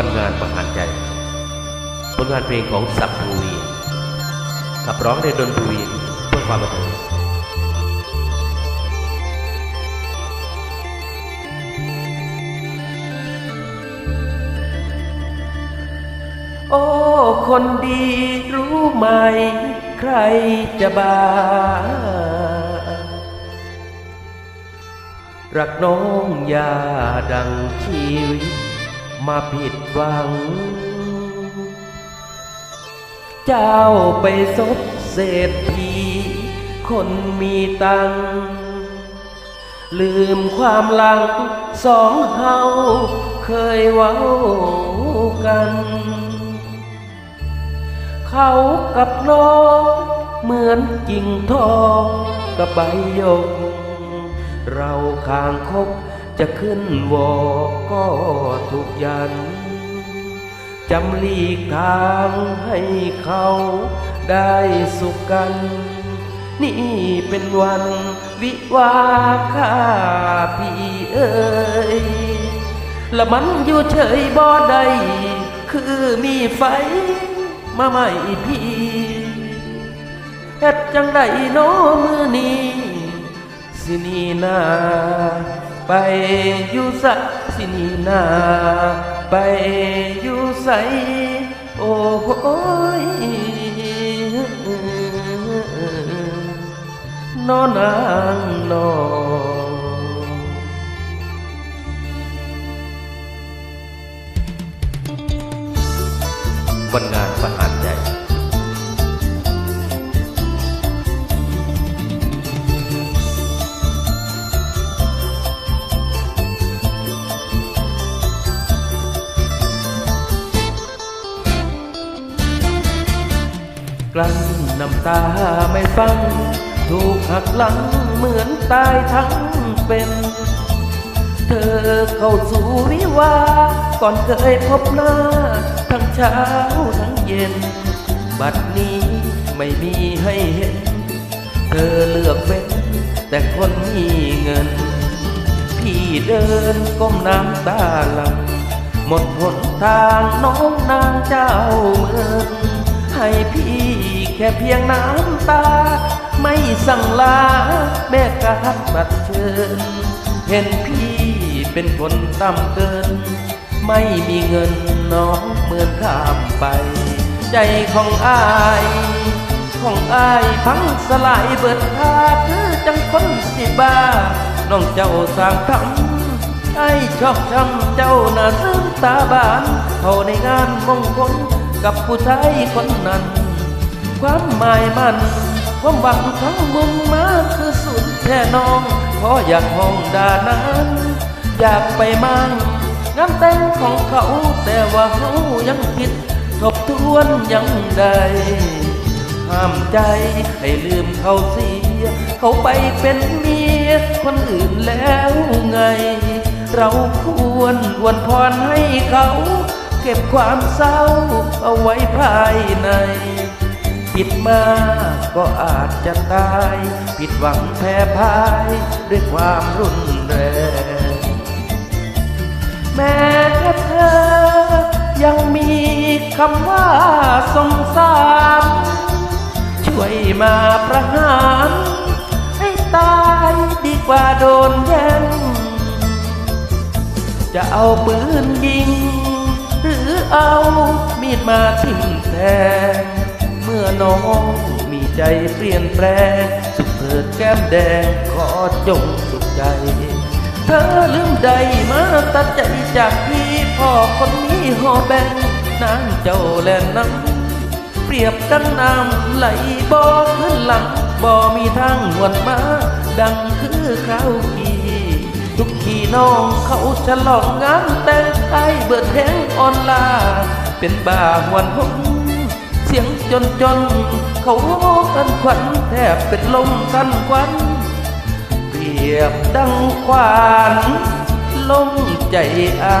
วันงานประหารใจ ผลงานเพลงของสักดูวีขับร้องในดนตรีเพื่อความบันเทิงโอ้ คนดีรู้ไหม ใครจะบารักน้องอยาดังชีวิต มาผิดหวัง เจ้าไปซบเศรษฐีคนมีตัง ลืมความหลังสองเฮาเคยเว้ากัน เขากับน้องเหมือนกิ่งทองกับใบยก เราคางคก จะขึ้นวอก็ถูกยัน จำลีกทางให้เขาได้สุขกัน นี่เป็นวันวิวาข้าพี่เอ้ยและมันอยู่เฉยบ่ได้คือมีไฟมาใหม่พี่เฮ็ดจังไดโนมือนี้สินีนา ไปอยู่สะสินีนาไปอยู่ใสโอ้โหยนอนางนอนวันงานประหา กลั้นน้ำตาไม่ฟัง ถูกหักหลังเหมือนตายทั้งเป็น เธอเข้าสู่วิวา ก่อนเคยพบหน้า ทั้งเช้าทั้งเย็น บัดนี้ไม่มีให้เห็น เธอเลือกเป็น แต่คนมีเงิน พี่เดินก้มน้ำตาหลังหมดหนทางน้องนางเจ้าเมืองให้พี่ แค่เพียงน้ำตา ไม่สั่งลา แม่กาดบัดเชิญ เห็นพี่เป็นคนต่ำเกิน ไม่มีเงินน้องเหมือนข้ามไป ใจของอายของอายพังสลายเบิดทาคือจังคนสิบ้า น้องเจ้าสร้างทำไอ้ชอบช้ำเจ้าหน้าซึ้งตาบาน เขาในงานมงคลกับผู้ชายคนนั้น ความหมายมันความหวังทั้งมุมมาคือสุดแท่น้องขออยากห้องดานั้นอยากไปมั่งงานแต่งของเขาแต่ว่าเขายังคิดทบทวนยังใดห้ามใจให้ลืมเขาเสีย เขาไปเป็นเมียคนอื่นแล้วไง เราควรอวนพรให้เขา เก็บความเศร้าเอาไว้ภายใน ผิดมากก็อาจจะตาย ผิดหวังแพ้พ่ายด้วยความรุนแรง แม้เธอยังมีคำว่าสงสาร ช่วยมาประหารให้ตายดีกว่าโดนแย่งจะเอาปืนยิง หรือเอามีดมาทิ่มแทง มื่อน้องมีใจเปลี่ยนแปลง สุขเถิดแก้มแดงขอจงสุขใจ เธอลืมใดมาตัดใจจากพี่พ่อคนนี้หอแบงนางเจ้าแลนน้ำเปรียบดังน้ำไหลบ่อขึ้นหลังบ่ มีทางหวนมา ดังคือคราวกีทุกขี่น้องเขาฉลองงานแต่งไอ้เบิดแทงออนลา เป็นบาหวนหง สียงจนจน เขากันขวัญแทบเป็นลมสั่นควัน เปรียบดังควานลมใจอา